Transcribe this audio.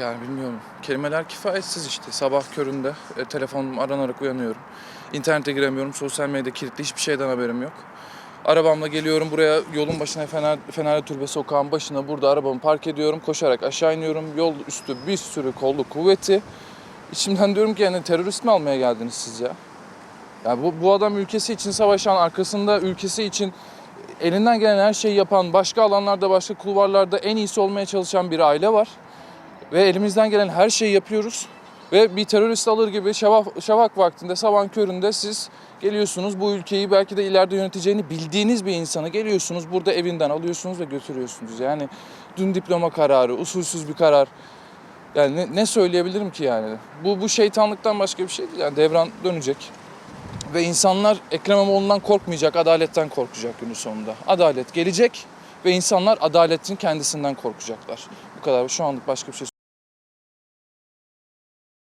yani bilmiyorum. Kelimeler kifayetsiz işte. Sabah köründe e, telefonum aranarak uyanıyorum. İnternete giremiyorum. Sosyal medyada kilitli hiçbir şeyden haberim yok. Arabamla geliyorum buraya yolun başına Fener, Fenerli Türbe sokağın başına burada arabamı park ediyorum. Koşarak aşağı iniyorum. Yol üstü bir sürü kolluk kuvveti. İçimden diyorum ki yani terörist mi almaya geldiniz siz ya? Ya bu, bu adam ülkesi için savaşan, arkasında ülkesi için elinden gelen her şeyi yapan, başka alanlarda, başka kulvarlarda en iyisi olmaya çalışan bir aile var. Ve elimizden gelen her şeyi yapıyoruz. Ve bir terörist alır gibi şavak, şavak vaktinde, sabah köründe siz geliyorsunuz. Bu ülkeyi belki de ileride yöneteceğini bildiğiniz bir insanı geliyorsunuz. Burada evinden alıyorsunuz ve götürüyorsunuz. Yani dün diploma kararı, usulsüz bir karar. Yani ne, ne söyleyebilirim ki yani? Bu, bu şeytanlıktan başka bir şey değil. Yani devran dönecek. Ve insanlar Ekrem İmamoğlu'ndan korkmayacak, adaletten korkacak günün sonunda. Adalet gelecek ve insanlar adaletin kendisinden korkacaklar. Bu kadar. Şu anlık başka bir şey